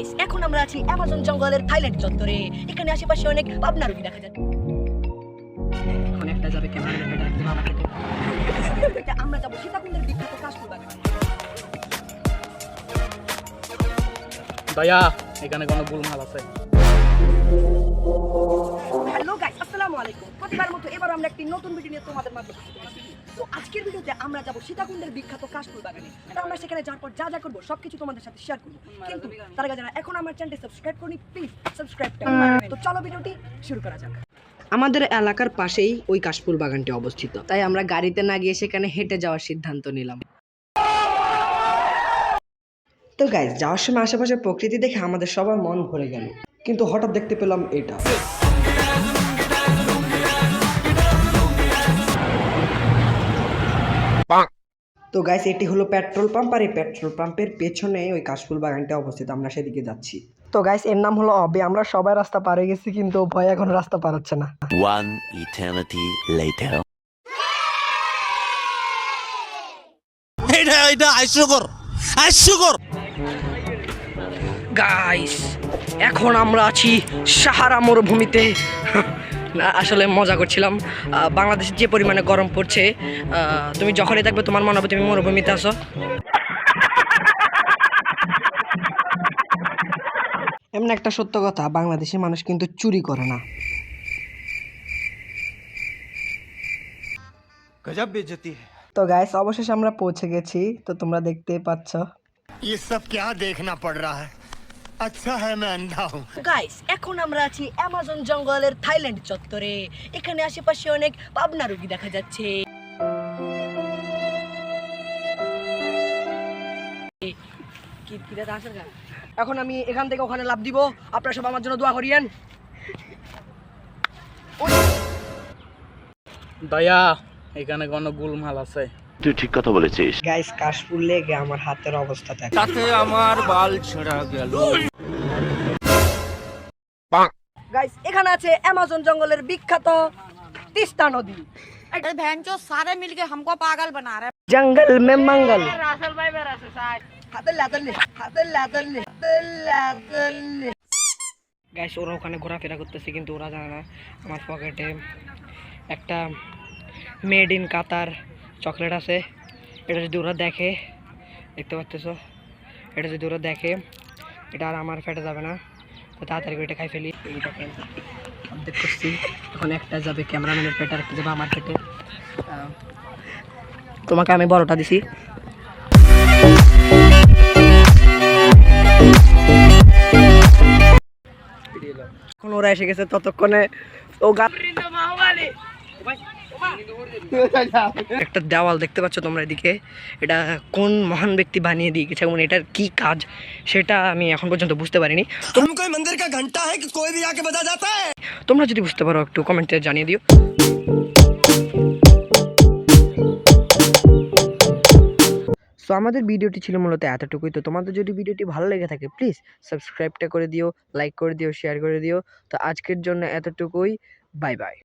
Guys এখন আমরা আছি অ্যামাজন জঙ্গলের থাইল্যান্ড চত্বরে। এখানে আশেপাশে অনেক পাবনা রুগী দেখা যায় এখন একটা যাবে ক্যামেরা আমরা যাব সীতাকুণ্ডের বিখ্যাত কাশফুল বাগানে। দয়া এখানে কোনো গুলমাল আছে? আলাইকুম। প্রতিবার মতো এবার আমরা একটি নতুন ভিডিও নিয়ে তোমাদের মাঝে তো আজকের ভিডিওতে আমরা যাব সীতাকুণ্ডের বিখ্যাত কাশফুল বাগানে। তো আমরা সেখানে যাওয়ার পর যা যা করব সবকিছু তোমাদের সাথে শেয়ার করব। কিন্তু তার আগে যারা এখন আমার চ্যানেলটি সাবস্ক্রাইব করনি প্লিজ সাবস্ক্রাইব তো চলো ভিডিওটি শুরু করা যাক। আমাদের এলাকার পাশেই ওই কাশফুল বাগানটি অবস্থিত। তাই আমরা গাড়িতে না গিয়ে সেখানে হেঁটে যাওয়ার সিদ্ধান্ত নিলাম। তো গাইজ যাওয়ার সময় আশেপাশে প্রকৃতি দেখে আমাদের সবার মন ভরে গেল। কিন্তু হঠাৎ দেখতে পেলাম এটা। তো গাইস এটি হলো পেট্রোল পাম্প আর এই পেট্রোল পাম্পের পেছনে ওই কাশফুল বাগানটা অবস্থিত আমরা সেদিকে যাচ্ছি। তো গাইস এর নাম হলো অবে আমরা সবাই রাস্তা পারে গেছি কিন্তু ভয় এখন রাস্তা পার হচ্ছে না। One eternity later. এটা এটা হাস্যকর হাস্যকর। গাইস এখন আমরা আছি সাহারা মরুভূমিতে আসলে মজা করছিলাম আহ, বাংলাদেশে যে পরিমাণে গরম পড়ছে আহ, তুমি যখনই দেখবে তোমার মনে হবে তুমি মরুভূমিতে আছো এমন একটা সত্য কথা বাংলাদেশে মানুষ কিন্তু চুরি করে না गजब बेइज्जती है তো গাইস অবশেষে আমরা পৌঁছে গেছি তো তোমরা দেখতেই পাচ্ছ ये सब क्या देखना पड़ रहा है আচ্ছা হ্যাঁ গাইস এখন আমরা আছি অ্যামাজন জঙ্গলের থাইল্যান্ড চত্বরে। এখানে আশেপাশে অনেক পাবনা রোগী দেখা যাচ্ছে। এখন আমি এখান থেকে ওখানে লাভ দিব। আপনারা সব আমার জন্য দোয়া করিয়েন। দয়া এখানে কোনো গুলমাল আছে। তুই ঠিক কথা বলেছিস গাইস কাশফুল লেগে আমার হাতের অবস্থা দেখ তাতে আমার বাল ছেঁড়া গেল গাইস এখানে আছে অ্যামাজন জঙ্গলের বিখ্যাত তিস্তা নদী अरे बहन जो सारे मिलके हमको पागल बना रहे हैं জঙ্গল মে মঙ্গল হাতে লাতলে হাতে লাতলে লাতলে গাইস ওরা ওখানে ঘোরাফেরা করতেছে কিন্তু ওরা জানে না আমার পকেটে একটা মেড ইন কাতার চকলেট আছে। এটা যদি ওরা দেখে দেখতে পাচ্তেছ এটা যদি ওরা দেখে এটা আর আমার ফেটে যাবে না। তো তাড়াতাড়ি করে এটা খাই ফেলি। এই অর্ধেক করছি। এখন একটা যাবে ক্যামেরাম্যানের পেটে আর একটা যাবে আমার পেটে। তোমাকে আমি বড়টা দিছি। এখন ওরা এসে গেছে ততক্ষণে। ও গা একটা দেওয়াল দেখতে পাচ্ছ তোমরা এদিকে। এটা কোন মহান ব্যক্তি বানিয়ে দিয়ে গেছে এবং এটার কি কাজ সেটা আমি এখন পর্যন্ত বুঝতে পারিনি। তোমরা যদি বুঝতে পারো একটু কমেন্টে জানিয়ে দিও। সো আমাদের ভিডিওটি ছিল মূলত এতটুকুই। তো তোমাদের যদি ভিডিওটি ভালো লেগে থাকে প্লিজ সাবস্ক্রাইবটা করে দিও লাইক করে দিও শেয়ার করে দিও। তো আজকের জন্য এতটুকুই। Bye bye